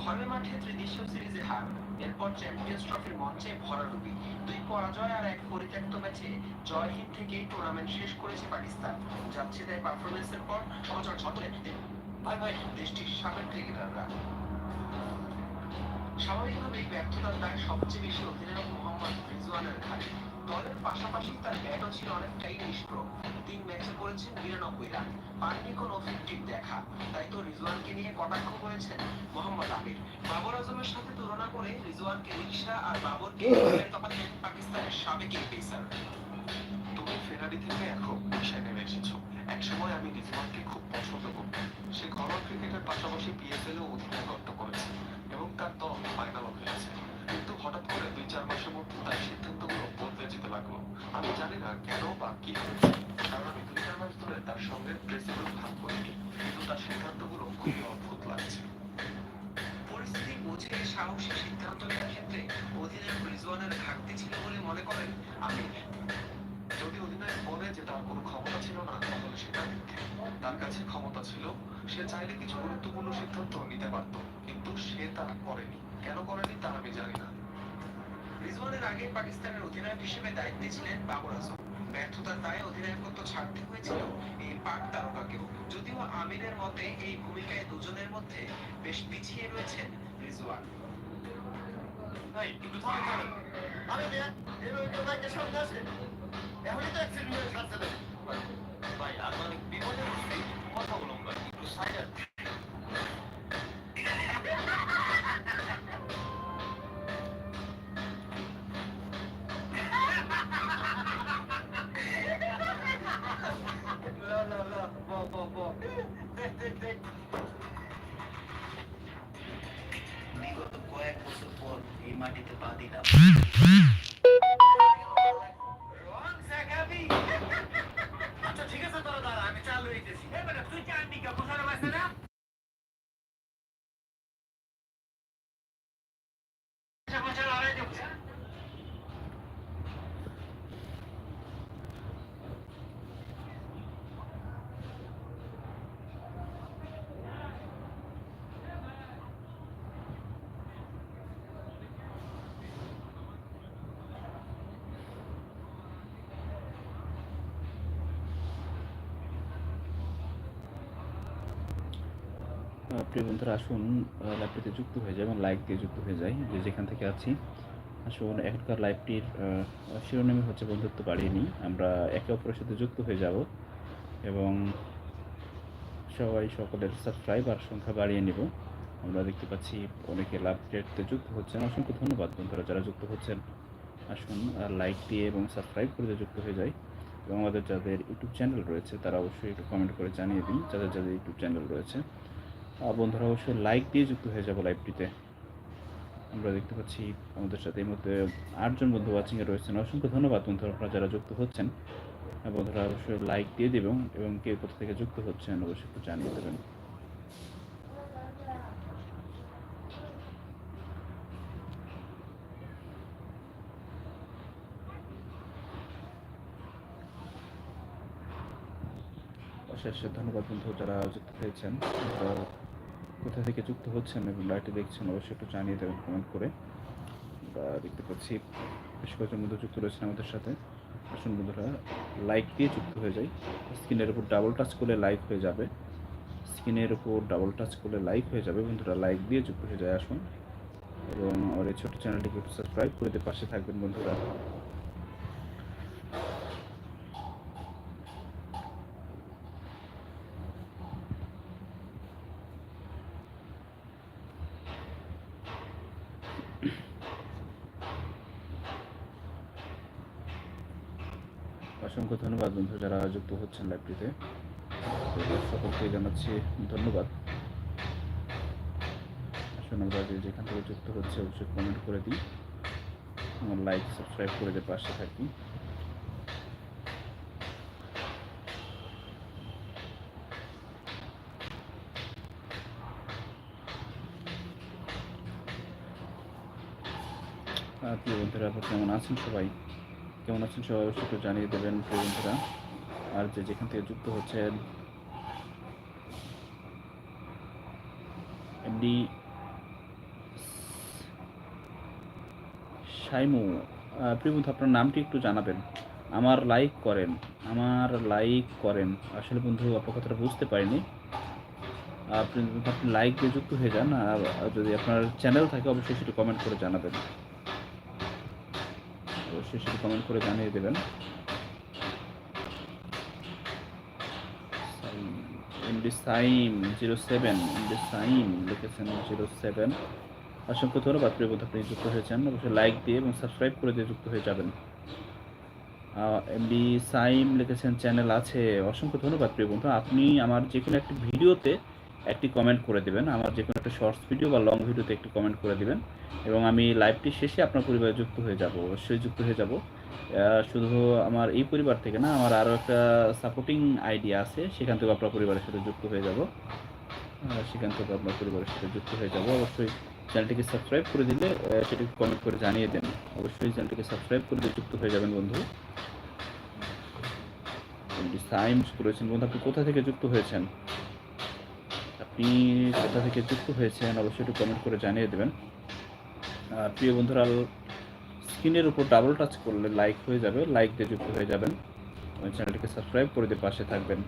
ঘরের মাঠে ত্রিদেশীয় সিরিজে হার। এরপর চ্যাম্পিয়ন্স ট্রফির মঞ্চে ভরাডুবি দুই পরাজয় আর এক পরিত্যক্ত ম্যাচে জয়হীন থেকেই টুর্নামেন্ট শেষ করেছে পাকিস্তান। যাচ্ছে তাই পারফরমেন্সের পর সমাচার ছটলে ভাই ভাই, দেশটির সাবেক ক্রিকেটাররা। স্বাভাবিকভাবেই ব্যর্থতার দায় সবচেয়ে বেশি অধিনায়ক মোহাম্মদ রিজওয়ানের ঘাড়ে। দলের পাশাপাশি তার ব্যাটও ছিল অনেকটাই নিষ্প্র তিন ম্যাচে করেছেন বিরানব্বই রান। পাননি কোনো ফিফটির দেখা। তাই তো রিজওয়ানকে নিয়ে কটাক্ষ করেছেন মোহাম্মদ আমির। বাবর আজমের সাথে তুলনা করে রিজওয়ানকে রিক্সা আর বাবরকে পাকিস্তানের সাবেক পেসার। তুমি ফেরারি থেকে এখন পেশায় নেমে এসেছ। একসময় আমি রিজওয়ানকে খুব পছন্দ করতাম। সে ঘরোয়া ক্রিকেটের পাশাপাশি পিএসএল এও অধিনায়কত্ব করেছে এবং তার দল ফাইনালও খেলেছে কিন্তু হঠাৎ করে দুই চার মাসের মধ্যে তার সিদ্ধান্তগুলো বদলে যেতে লাগল। আমি জানি না কেন বা কি হয়েছে। কারণ আমি যদি অধিনায়ক বলে যে তার কোনো ক্ষমতা ছিল না তাহলে সেটা তার কাছে ক্ষমতা ছিল সে চাইলে কিছু গুরুত্বপূর্ণ সিদ্ধান্ত নিতে পারত কিন্তু সে তা করেনি কেন করেনি তা আমি জানি না আগে পাকিস্তানের অধিনায়ক হিসেবে দায়িত্বে ছিলেন বাবর আজম। ব্যর্থতার দায়ে অধিনায়কত্ব ছাড়তে হয়েছিল এই পাক তারকাকেও যদিও আমিরের মতে এই ভূমিকায় দুজনের মধ্যে বেশ পিছিয়ে রয়েছেন রিজওয়ান ভাই। আরে অনেক বিপদে। কথা বলুন ভাই, মাটিতে পা দিলাম। প্রিয় বন্ধুরা আসুন লাইভটিতে যুক্ত হয়ে যায় এবং লাইক দিয়ে যুক্ত হয়ে যায় যে যেখান থেকে আছি আসুন এখনকার লাইভটির আহ, শিরোনামই হচ্ছে বন্ধুত্ব বাড়িয়ে নিই। আমরা একে অপরের সাথে যুক্ত হয়ে যাব এবং সবাই সকলের সাবস্ক্রাইবার সংখ্যা বাড়িয়ে নিব। আমরা দেখতে পাচ্ছি অনেকে লাভ রেটতে যুক্ত হচ্ছেন। অসংখ্য ধন্যবাদ বন্ধুরা যারা যুক্ত হচ্ছেন। আসুন লাইক দিয়ে এবং সাবস্ক্রাইব করে যুক্ত হয়ে যায় এবং আমাদের যাদের ইউটিউব চ্যানেল রয়েছে তারা অবশ্যই একটু কমেন্ট করে জানিয়ে দিন। যাদের যাদের ইউটিউব চ্যানেল রয়েছে বন্ধুরা অবশ্যই লাইক দিয়ে যুক্ত হয়ে যাব লাইভটিতে আমরা দেখতে পাচ্ছি আমাদের সাথে এই মধ্যে আটজন বন্ধু ওয়াচিংয়ে রয়েছেন। অসংখ্য ধন্যবাদ বন্ধুরা আপনারা যারা যুক্ত হচ্ছেন। বন্ধুরা অবশ্যই লাইক দিয়ে দেবেন এবং কে কোথা থেকে যুক্ত হচ্ছেন অবশ্যই একটু জানিয়ে দেবেন। অশেষ ধন্যবাদ বন্ধু যারা যুক্ত হয়েছেন। কোথা থেকে যুক্ত হচ্ছেন এবং লাইটে দেখছেন, অবশ্যই একটু জানিয়ে দেবেন কমেন্ট করে। আমরা দেখতে পাচ্ছি, বেশ কয়েকজন বন্ধু যুক্ত রয়েছেন আমাদের সাথে। আসুন বন্ধুরা লাইক দিয়ে যুক্ত হয়ে যায় স্ক্রিনের উপর ডাবল টাচ করলে লাইক হয়ে যাবে। স্ক্রিনের উপর ডাবল টাচ করলে লাইক হয়ে যাবে। বন্ধুরা লাইক দিয়ে যুক্ত হয়ে যায় আসুন। এবং আমার এই ছোটো চ্যানেলটিকে সাবস্ক্রাইব করে দিয়ে পাশে থাকবেন, বন্ধুরা। অসংখ্য ধন্যবাদ বন্ধু যারা যুক্ত হচ্ছেন লাইভটিতে। সকলকে জানাচ্ছি ধন্যবাদ। আসুন আমরা যেখান থেকে যুক্ত হচ্ছে অবশ্যই কমেন্ট করে দিই। আমার লাইক সাবস্ক্রাইব করে দিয়ে পাশে থাকি। প্রিয় বন্ধুরা কেমন আছেন সবাই? কেমন আছেন সবাই? অবশ্যই একটু জানিয়ে দেবেন বন্ধুরা। আর যে যেখান থেকে যুক্ত হচ্ছেন এমডি সাইমু আহ, প্রিয় বন্ধু আপনার নামটি একটু জানাবেন। আমার লাইক করেন আমার লাইক করেন। আসলে বন্ধু আপনার কথাটা বুঝতে পারিনি। আপনি আপনি লাইক দিয়ে যুক্ত হয়ে যান আর যদি আপনার চ্যানেল থাকে অবশ্যই সেটি কমেন্ট করে জানাবেন। অবশ্যই সেটি কমেন্ট করে জানিয়ে দেবেন। MD Saim, zero seven, MD Saim লিখেছেন জিরো সেভেন। অসংখ্য ধন্যবাদ, প্রিয় বন্ধু, আপনি যুক্ত হয়েছেন। অবশ্যই লাইক দিয়ে এবং সাবস্ক্রাইব করে দিয়ে যুক্ত হয়ে যাবেন। এমডি সাইম লিখেছেন চ্যানেল আছে। অসংখ্য ধন্যবাদ, প্রিয় বন্ধু। আপনি আমার যে কোনো একটি ভিডিওতে একটি কমেন্ট করে দেবেন। আমার যে কোনো একটা শর্টস ভিডিও বা লং ভিডিওতে একটি কমেন্ট করে দেবেন। এবং আমি লাইভটি শেষে আপনার পরিবারে যুক্ত হয়ে যাব। অবশ্যই যুক্ত হয়ে যাব। শুধু আমার এই পরিবার থেকে না, আমার আরও একটা সাপোর্টিং আইডিয়া আছে। সেখান থেকে আপনার পরিবারের সাথে যুক্ত হয়ে যাব। সেখান থেকে আপনার পরিবারের সাথে যুক্ত হয়ে যাব। অবশ্যই চ্যানেলটিকে সাবস্ক্রাইব করে দিলে সেটিকে কমেন্ট করে জানিয়ে দেন। অবশ্যই চ্যানেলটিকে সাবস্ক্রাইব করে দিয়ে যুক্ত হয়ে যাবেন বন্ধু। সাইন্স করেছেন। বন্ধু, আপনি কোথা থেকে যুক্ত হয়েছেন? আপনি কোথা থেকে যুক্ত হয়েছেন, অবশ্যই একটু কমেন্ট করে জানিয়ে দেবেন। আর প্রিয় বন্ধুরা, স্ক্রিনের উপর ডাবল টাচ করলে লাইক হয়ে যাবে লাইক দিয়ে যুক্ত হয়ে যাবেন। ওই চ্যানেলটিকে সাবস্ক্রাইব করে দিয়ে পাশে থাকবেন।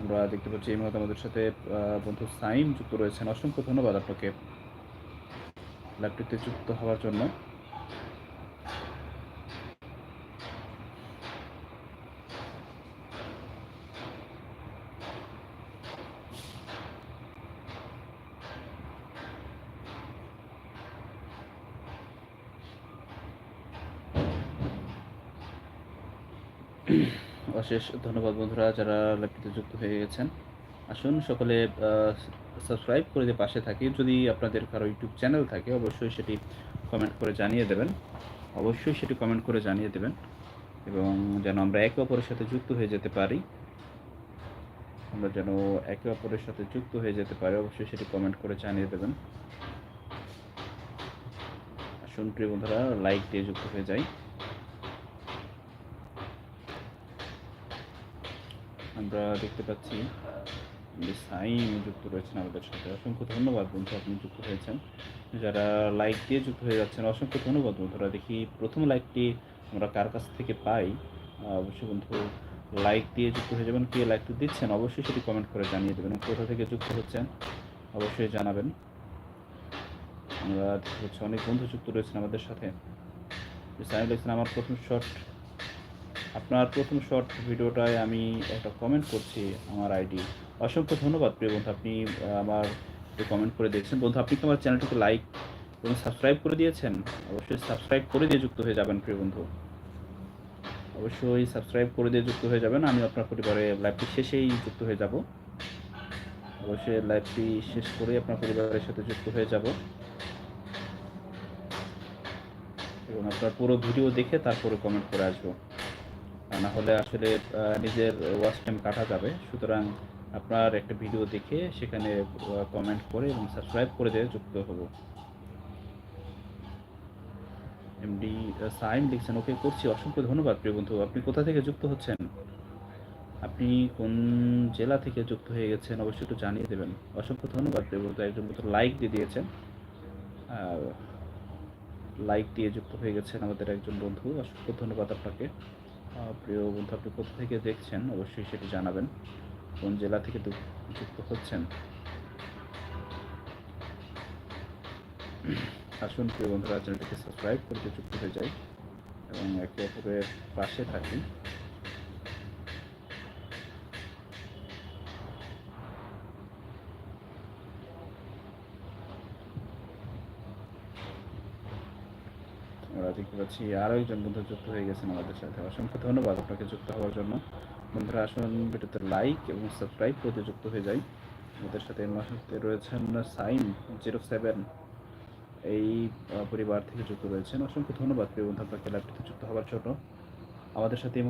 আমরা দেখতে পাচ্ছি এই মুহূর্তে আমাদের সাথে বন্ধু সাইম যুক্ত রয়েছেন। অসংখ্য ধন্যবাদ আপনাকে। ল্যাপটপে যুক্ত হওয়ার জন্য। অশেষ ধন্যবাদ বন্ধুরা যারা ল্যাপটপে যুক্ত হয়ে গেছেন। আসুন সকলে সাবস্ক্রাইব করে দিয়ে পাশে থাকি। যদি আপনাদের কারও ইউটিউব চ্যানেল থাকে, অবশ্যই সেটি কমেন্ট করে জানিয়ে দেবেন। অবশ্যই সেটি কমেন্ট করে জানিয়ে দেবেন এবং যেন আমরা একে অপরের সাথে যুক্ত হয়ে যেতে পারি। আমরা যেন একে অপরের সাথে যুক্ত হয়ে যেতে পারি, অবশ্যই সেটি কমেন্ট করে জানিয়ে দেবেন। আসুন প্রিয় বন্ধুরা লাইক দিয়ে যুক্ত হয়ে যাই। আমরা দেখতে পাচ্ছি যে যুক্ত রয়েছেন আমাদের সাথে। অসংখ্য ধন্যবাদ বন্ধু, আপনি যুক্ত হয়েছেন। যারা লাইক দিয়ে যুক্ত হয়ে যাচ্ছেন, অসংখ্য ধন্যবাদ বন্ধুরা দেখি প্রথম লাইকটি আমরা কার কাছ থেকে পাই? অবশ্যই বন্ধু, লাইক দিয়ে যুক্ত হয়ে যাবেন, কে লাইকটি দিচ্ছেন অবশ্যই সেটি কমেন্ট করে জানিয়ে দেবেন। কোথা থেকে যুক্ত হচ্ছেন অবশ্যই জানাবেন। আমরা পাচ্ছি অনেক বন্ধু যুক্ত রয়েছেন আমাদের সাথে। সাইম লিখছেন, আমার প্রথম শর্ট আপনার প্রথম শর্ট ভিডিওটায় আমি একটা কমেন্ট করছি আমার আইডি অসংখ্য ধন্যবাদ প্রিয় বন্ধু, আপনি আমার কমেন্ট করে দিয়েছেন। বন্ধু, আপনি কি আমার চ্যানেলটিকে লাইক এবং সাবস্ক্রাইব করে দিয়েছেন? অবশ্যই সাবস্ক্রাইব করে দিয়ে যুক্ত হয়ে যাবেন প্রিয় বন্ধু। অবশ্যই সাবস্ক্রাইব করে দিয়ে যুক্ত হয়ে যাবেন। আমি আপনার পরিবারে লাইভটি শেষেই যুক্ত হয়ে যাব। অবশ্যই লাইভটি শেষ করে আপনার পরিবারের সাথে যুক্ত হয়ে যাব। এবং আপনার পুরো ভিডিও দেখে তারপরে কমেন্ট করে আসব। না হলে আসলে নিজের ওয়াচ টাইম কাটা যাবে। সুতরাং আপনার একটা ভিডিও দেখে সেখানে কমেন্ট করে এবং সাবস্ক্রাইব করে দিয়ে যুক্ত হব। এমডি সাইম লিখছেন ওকে করছি। অসংখ্য ধন্যবাদ প্রিয় বন্ধু। আপনি কোথা থেকে যুক্ত হচ্ছেন? আপনি কোন জেলা থেকে যুক্ত হয়ে গেছেন? অবশ্যই একটু জানিয়ে দেবেন। অসংখ্য ধন্যবাদ প্রিয় বন্ধু। একজন বন্ধু লাইক দিয়ে দিয়েছেন। লাইক দিয়ে যুক্ত হয়ে গেছেন আমাদের একজন বন্ধু। অসংখ্য ধন্যবাদ আপনাকে। প্রিয় বন্ধু আপনি কোথা থেকে দেখছেন, অবশ্যই সেটি জানাবেন। কোন জেলা থেকে যুক্ত হচ্ছেন? আসুন প্রিয় বন্ধুরা, চ্যানেলটিকে সাবস্ক্রাইব করতে যুক্ত হয়ে যাই এবং একে অপরের পাশে থাকি আমরা দেখতে পাচ্ছি আরও একজন বন্ধু যুক্ত হয়ে গেছেন আমাদের সাথে। অসংখ্য ধন্যবাদ আপনাকে যুক্ত হওয়ার জন্য। বন্ধুরা আসুন ভিডিওতে লাইক এবং সাবস্ক্রাইব করতে যুক্ত হয়ে যাই। আমাদের সাথে এই মুহূর্তে রয়েছেন সাইম জিরো সেভেন। এই পরিবার থেকে যুক্ত রয়েছেন। অসংখ্য ধন্যবাদ প্রিয় বন্ধু আপনাকে লাইভটিতে যুক্ত হওয়ার জন্য। আমাদের সাথে এই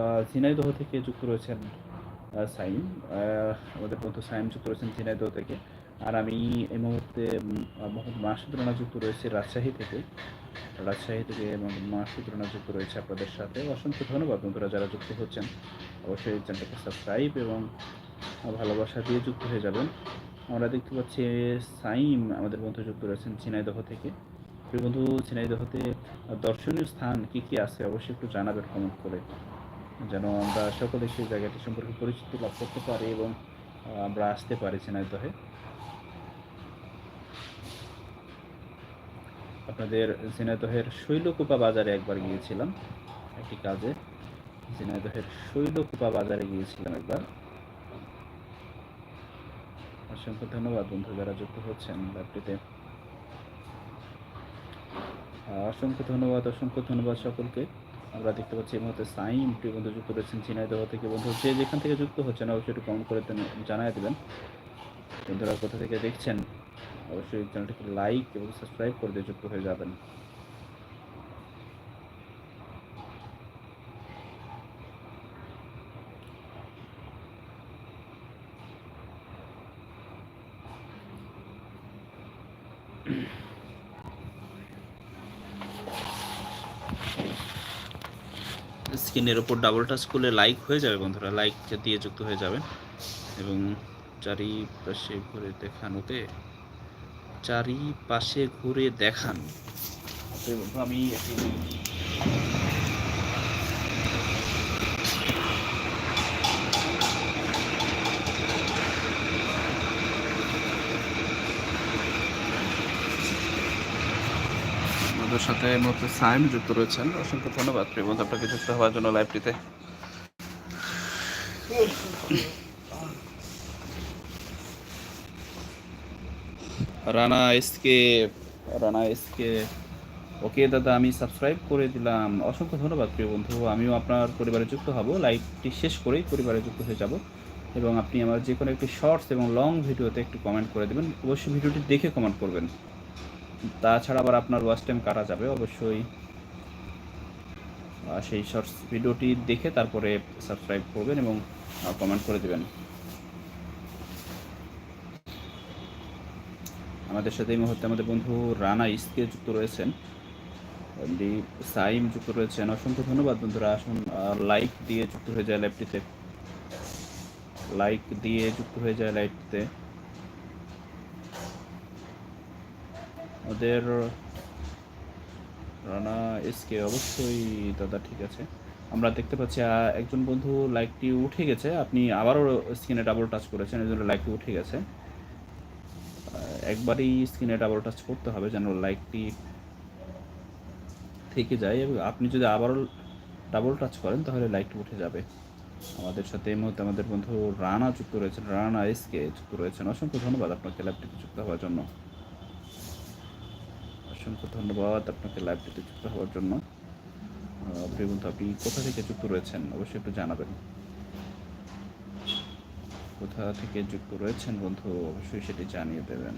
আহ, ঝিনাইদহ থেকে যুক্ত রয়েছেন সাইম। আমাদের বন্ধু সাইম যুক্ত রয়েছেন ঝিনাইদহ থেকে। আর আমি এই মুহূর্তে মোহাম্মদ মাসুদ রানা যুক্ত রয়েছে রাজশাহী থেকে। রাজশাহী থেকে মোহাম্মদ মাসুদ রানা যুক্ত রয়েছে আপনাদের সাথে। অসংখ্য ধন্যবাদ বন্ধুরা যারা যুক্ত হচ্ছেন। অবশ্যই চ্যানেলটাকে সাবস্ক্রাইব এবং ভালোবাসা দিয়ে যুক্ত হয়ে যাবেন। আমরা দেখতে পাচ্ছি সাইম আমাদের বন্ধু যুক্ত রয়েছেন ঝিনাইদহ থেকে। প্রিয় বন্ধু, ঝিনাইদহতে দর্শনীয় স্থান কি কি আছে? অবশ্যই একটু জানাবেন কমেন্ট করে। যেন আমরা সকলে সেই জায়গাটি সম্পর্কে পরিচিতি লাভ করতে পারি এবং আমরা আসতে পারি ঝিনাইদহে। আপনাদের ঝিনাইদহের শৈলকুপা বাজারে একবার গিয়েছিলাম। একটি কাজে ঝিনাইদহের শৈলকুপা বাজারে গিয়েছিলাম একবার। অসংখ্য ধন্যবাদ বন্ধু যারা যুক্ত হচ্ছেন আহ, অসংখ্য ধন্যবাদ অসংখ্য ধন্যবাদ সকলকে। আমরা দেখতে পাচ্ছি এই মুহূর্তে সাইম প্রিয় বন্ধু যুক্ত রয়েছেন ঝিনাইদহ থেকে। বন্ধু যে যেখান থেকে যুক্ত হচ্ছেন অবশ্যই একটু কমেন্ট করে জানায় দেবেন। বন্ধুরা কোথা থেকে দেখছেন? অবশ্যই চ্যানেলটিকে লাইক এবং সাবস্ক্রাইব করে দিয়ে যুক্ত হয়ে যাবেন স্ক্রিনের ওপর ডাবল টাচ করলে লাইক হয়ে যাবে বন্ধুরা লাইক দিয়ে যুক্ত হয়ে যাবেন। এবং চারিপাশে ঘুরে দেখানোতে চারিপাশে ঘুরে দেখান। তো আমি আমাদের সাথে মুহূর্তে সাইম যুক্ত রয়েছেন। অসংখ্য ধন্যবাদ। প্রিয় বন্ধু আপনাকে যুক্ত হওয়ার জন্য লাইভটিতে Rana SK Rana SK. Okay দাদা, আমি সাবস্ক্রাইব করে দিলাম। অসংখ্য ধন্যবাদ প্রিয় বন্ধু। আমিও আপনার পরিবারে যুক্ত হব। লাইভটি শেষ করেই পরিবারে যুক্ত হয়ে যাব। এবং আপনি আমার যে কোনো একটি শর্টস এবং লং ভিডিওতে একটু কমেন্ট করে দেবেন। অবশ্যই ভিডিওটি দেখে কমেন্ট করবেন। তাছাড়া আবার আপনার ওয়াচ টাইম কাটা যাবে অবশ্যই। সেই শর্টস ভিডিওটি দেখে তারপরে সাবস্ক্রাইব করবেন এবং কমেন্ট করে দেবেন। আমাদের সাথে এই মুহূর্তে আমাদের বন্ধু রানা ইসকে যুক্ত রয়েছেন। এমডি সাইম যুক্ত রয়েছেন। অসংখ্য ধন্যবাদ বন্ধুরা। আসুন লাইক দিয়ে যুক্ত হয়ে যায় লাইভটিতে লাইক দিয়ে যুক্ত হয়ে যায় লাইভটিতে ওদের রানা এসকে অবশ্যই, দাদা ঠিক আছে। আমরা দেখতে পাচ্ছি একজন বন্ধু লাইকটি উঠে গেছে। আপনি আবারও স্ক্রিনে ডাবল টাচ করেছেন, এই জন্য লাইকটি উঠে গেছে। একবারই স্ক্রিনে ডাবল টাচ করতে হবে যেন লাইকটি থেকে যায় এবং আপনি যদি আবারও ডাবল টাচ করেন, তাহলে লাইকটি উঠে যাবে। আমাদের সাথে এই মুহূর্তে আমাদের বন্ধু রানা যুক্ত রয়েছেন। রানা এসকে যুক্ত রয়েছেন। অসংখ্য ধন্যবাদ আপনাকে লাইভটিতে যুক্ত হওয়ার জন্য। অসংখ্য ধন্যবাদ আপনাকে লাইভটিতে যুক্ত হওয়ার জন্য। প্রিয় বন্ধু, আপনি কোথা থেকে যুক্ত রয়েছেন? অবশ্যই একটু জানাবেন। কোথা থেকে যুক্ত রয়েছেন বন্ধু, অবশ্যই সেটি জানিয়ে দেবেন।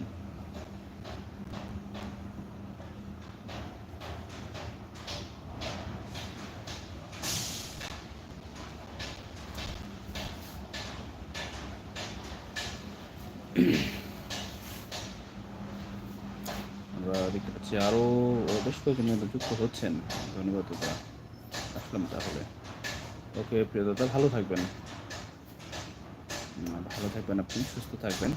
আমরা দেখতে পাচ্ছি আরও বেশ কয়েকজন যুক্ত হচ্ছেন। ধন্যবাদ দাদা। আসলাম তাহলে। ওকে, প্রিয় দাদা, ভালো থাকবেন। ভালো থাকবেন আপনি সুস্থ থাকবেন।